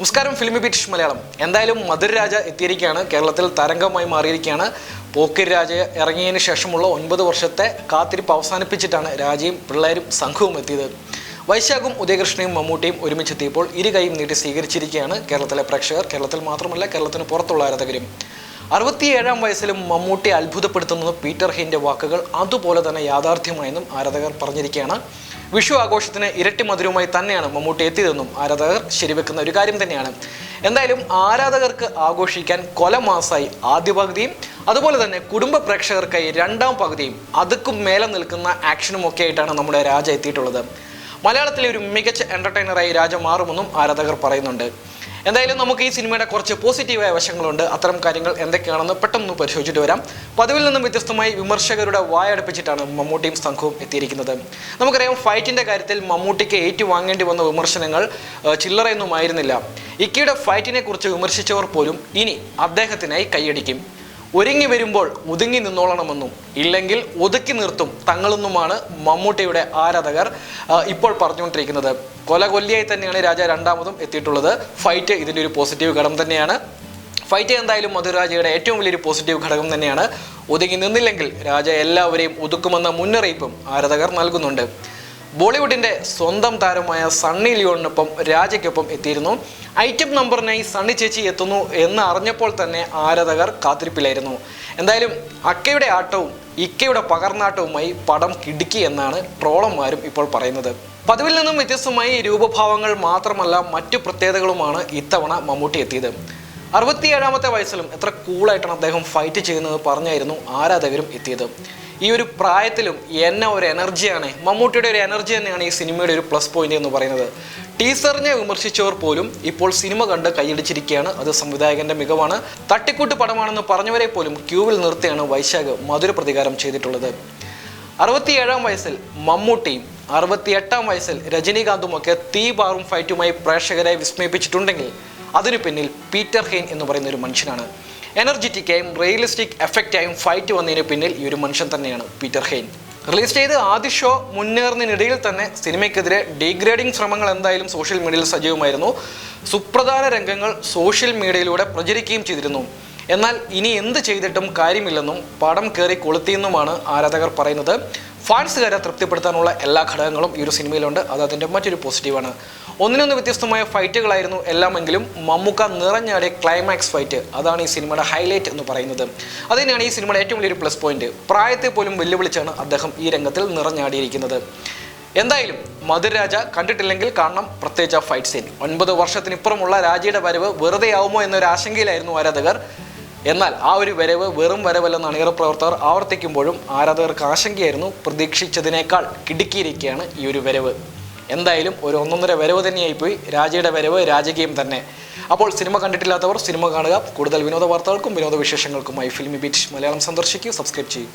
നമസ്കാരം ഫിലിമി ബീറ്റ് മലയാളം. എന്തായാലും മധുര രാജ എത്തിയിരിക്കുകയാണ്. കേരളത്തിൽ തരംഗമായി മാറിയിരിക്കുകയാണ്. പോക്കിർ രാജ ഇറങ്ങിയതിന് ശേഷമുള്ള ഒൻപത് വർഷത്തെ കാത്തിരിപ്പ് അവസാനിപ്പിച്ചിട്ടാണ് രാജയും പിള്ളേരും സംഘവും എത്തിയത്. വൈശാഖും ഉദയകൃഷ്ണയും മമ്മൂട്ടിയും ഒരുമിച്ചെത്തിയപ്പോൾ ഇരു കൈയും നീട്ടി സ്വീകരിച്ചിരിക്കുകയാണ് കേരളത്തിലെ പ്രേക്ഷകർ. കേരളത്തിൽ മാത്രമല്ല കേരളത്തിന് പുറത്തുള്ള ആരാധകരും. അറുപത്തിയേഴാം വയസ്സിലും മമ്മൂട്ടി അത്ഭുതപ്പെടുത്തുന്നത് പീറ്റർ ഹെയിന്റെ വാക്കുകൾ അതുപോലെ തന്നെ യാഥാർത്ഥ്യമായെന്നും ആരാധകർ പറഞ്ഞിരിക്കുകയാണ്. വിഷു ആഘോഷത്തിന് ഇരട്ടി മധുരവുമായി തന്നെയാണ് മമ്മൂട്ടി എത്തിയതെന്നും ആരാധകർ ശരിവെക്കുന്ന ഒരു കാര്യം തന്നെയാണ്. എന്തായാലും ആരാധകർക്ക് ആഘോഷിക്കാൻ കൊലമാസായി ആദ്യ പകുതിയും അതുപോലെ തന്നെ കുടുംബ പ്രേക്ഷകർക്കായി രണ്ടാം പകുതിയും അതുക്കും മേലെ നിൽക്കുന്ന ആക്ഷനും ഒക്കെ ആയിട്ടാണ് നമ്മുടെ രാജ എത്തിയിട്ടുള്ളത്. മലയാളത്തിലെ ഒരു മികച്ച എന്റർടൈനറായി രാജ മാറുമെന്നും ആരാധകർ പറയുന്നുണ്ട്. എന്തായാലും നമുക്ക് ഈ സിനിമയുടെ കുറച്ച് പോസിറ്റീവായ വശങ്ങളുണ്ട്. അത്തരം കാര്യങ്ങൾ എന്തൊക്കെയാണെന്ന് പെട്ടെന്ന് പരിശോധിച്ചിട്ട് വരാം. പതിവിൽ നിന്നും വ്യത്യസ്തമായി വിമർശകരുടെ വായടുപ്പിച്ചിട്ടാണ് മമ്മൂട്ടിയും സംഘവും എത്തിയിരിക്കുന്നത്. നമുക്കറിയാം ഫൈറ്റിന്റെ കാര്യത്തിൽ മമ്മൂട്ടിക്ക് ഏറ്റുവാങ്ങേണ്ടി വന്ന വിമർശനങ്ങൾ ഏഹ്, ചില്ലറയൊന്നും ആയിരുന്നില്ല. ഇക്കയുടെ ഫൈറ്റിനെ കുറിച്ച് വിമർശിച്ചവർ പോലും ഇനി അദ്ദേഹത്തിനായി കൈയടിക്കും. ഒരുങ്ങി വരുമ്പോൾ ഒതുങ്ങി നിന്നോളണമെന്നും ഇല്ലെങ്കിൽ ഒതുക്കി നിർത്തും തങ്ങളെന്നുമാണ് മമ്മൂട്ടിയുടെ ആരാധകർ ഇപ്പോൾ പറഞ്ഞുകൊണ്ടിരിക്കുന്നത്. കൊല കൊല്ലിയായി തന്നെയാണ് രാജ രണ്ടാമതും എത്തിയിട്ടുള്ളത്. ഫൈറ്റ് ഇതിന്റെ ഒരു പോസിറ്റീവ് ഘടകം തന്നെയാണ്. ഫൈറ്റ് എന്തായാലും മധുരാജയുടെ ഏറ്റവും വലിയൊരു പോസിറ്റീവ് ഘടകം തന്നെയാണ്. ഒതുങ്ങി നിന്നില്ലെങ്കിൽ രാജ എല്ലാവരെയും ഒതുക്കുമെന്ന മുന്നറിയിപ്പും ആരാധകർ നൽകുന്നുണ്ട്. ബോളിവുഡിന്റെ സ്വന്തം താരമായ സണ്ണി ലിയോണിനൊപ്പം രാജയ്ക്കൊപ്പം എത്തിയിരുന്നു. ഐറ്റം നമ്പറിനായി സണ്ണി ചേച്ചി എത്തുന്നു എന്ന് അറിഞ്ഞപ്പോൾ തന്നെ ആരാധകർ കാത്തിരിപ്പിലായിരുന്നു. എന്തായാലും അക്കയുടെ ആട്ടവും ഇക്കയുടെ പകർന്നാട്ടവുമായി പടം കിടുക്കി എന്നാണ് ട്രോളന്മാരും ഇപ്പോൾ പറയുന്നത്. പതിവിൽ നിന്നും വ്യത്യസ്തമായി രൂപഭാവങ്ങൾ മാത്രമല്ല മറ്റു പ്രത്യേകതകളുമാണ് ഇത്തവണ മമ്മൂട്ടി എത്തിയത്. അറുപത്തിയേഴാമത്തെ വയസ്സിലും എത്ര കൂളായിട്ടാണ് അദ്ദേഹം ഫൈറ്റ് ചെയ്യുന്നത് പറഞ്ഞായിരുന്നു ആരാധകരും എത്തിയത്. ഈ ഒരു പ്രായത്തിലും എന്നെ ഒരു എനർജിയാണ് മമ്മൂട്ടിയുടെ ഒരു എനർജി തന്നെയാണ് ഈ സിനിമയുടെ ഒരു പ്ലസ് പോയിന്റ് എന്ന് പറയുന്നത്. ടീസറിനെ വിമർശിച്ചവർ പോലും ഇപ്പോൾ സിനിമ കണ്ട് കൈയടിച്ചിരിക്കുകയാണ്. അത് സംവിധായകന്റെ മികവാണ്. തട്ടിക്കൂട്ട് പടമാണെന്ന് പറഞ്ഞവരെ പോലും ക്യൂവിൽ നിർത്തിയാണ് വൈശാഖ് മധുര പ്രതികാരം ചെയ്തിട്ടുള്ളത്. അറുപത്തിയേഴാം വയസ്സിൽ മമ്മൂട്ടിയും അറുപത്തിയെട്ടാം വയസ്സിൽ രജനീകാന്തും ഒക്കെ തീ പാറും ഫൈറ്റുമായി പ്രേക്ഷകരെ വിസ്മയിപ്പിച്ചിട്ടുണ്ടെങ്കിൽ അതിനു പിന്നിൽ പീറ്റർ ഹെയിൻ എന്ന് പറയുന്ന ഒരു മനുഷ്യനാണ്. എനർജറ്റിക്കായും റിയലിസ്റ്റിക് എഫക്റ്റായും ഫൈറ്റ് വന്നതിന് പിന്നിൽ ഈ ഒരു മനുഷ്യൻ തന്നെയാണ് പീറ്റർ ഹെയിൻ. റിലീസ് ചെയ്ത് ആദ്യ ഷോ മുന്നേറുന്നതിനിടയിൽ തന്നെ സിനിമയ്ക്കെതിരെ ഡീഗ്രേഡിംഗ് ശ്രമങ്ങൾ എന്തായാലും സോഷ്യൽ മീഡിയയിൽ സജീവമായിരുന്നു. സുപ്രധാന രംഗങ്ങൾ സോഷ്യൽ മീഡിയയിലൂടെ പ്രചരിക്കുകയും ചെയ്തിരുന്നു. എന്നാൽ ഇനി എന്ത് ചെയ്തിട്ടും കാര്യമില്ലെന്നും പടം കയറി കൊളുത്തിയെന്നുമാണ് ആരാധകർ പറയുന്നത്. ഫാൻസുകാരെ തൃപ്തിപ്പെടുത്താനുള്ള എല്ലാ ഘടകങ്ങളും ഈ ഒരു സിനിമയിലുണ്ട്. അത് അതിന്റെ മറ്റൊരു പോസിറ്റീവാണ്. ഒന്നിനൊന്ന് വ്യത്യസ്തമായ ഫൈറ്റുകളായിരുന്നു എല്ലാമെങ്കിലും മമ്മൂക്ക നിറഞ്ഞാടിയ ക്ലൈമാക്സ് ഫൈറ്റ് അതാണ് ഈ സിനിമയുടെ ഹൈലൈറ്റ് എന്ന് പറയുന്നത്. അത് തന്നെയാണ് ഈ സിനിമയുടെ ഏറ്റവും വലിയൊരു പ്ലസ് പോയിന്റ് പ്രായത്തെ പോലും വെല്ലുവിളിച്ചാണ് അദ്ദേഹം ഈ രംഗത്തിൽ നിറഞ്ഞാടിയിരിക്കുന്നത്. എന്തായാലും മധുരാജ കണ്ടിട്ടില്ലെങ്കിൽ കാണണം. പ്രത്യേകിച്ച് ആ ഫൈറ്റ് സീൻ ഒൻപത് വർഷത്തിനിപ്പുറമുള്ള രാജയുടെ വരവ് വെറുതെ ആവുമോ എന്നൊരു ആശങ്കയിലായിരുന്നു ആരാധകർ. എന്നാൽ ആ ഒരു വരവ് വെറും വരവല്ലെന്ന് അണിയറ പ്രവർത്തകർ ആവർത്തിക്കുമ്പോഴും ആരാധകർക്ക് ആശങ്കയായിരുന്നു പ്രതീക്ഷിച്ചതിനേക്കാൾ കിടുക്കിയിരിക്കുകയാണ് ഈ ഒരു വരവ്. എന്തായാലും ഒരു ഒന്നൊന്നര വരവ് തന്നെയായിപ്പോയി. രാജയുടെ വരവ് രാജകീയം തന്നെ. അപ്പോൾ സിനിമ കണ്ടിട്ടില്ലാത്തവർ സിനിമ കാണുക. കൂടുതൽ വിനോദ വാർത്തകൾക്കും വിനോദ വിശേഷങ്ങൾക്കുമായി ഫിലിമി ബീറ്റ് മലയാളം സന്ദർശിക്കുക സബ്സ്ക്രൈബ് ചെയ്യും.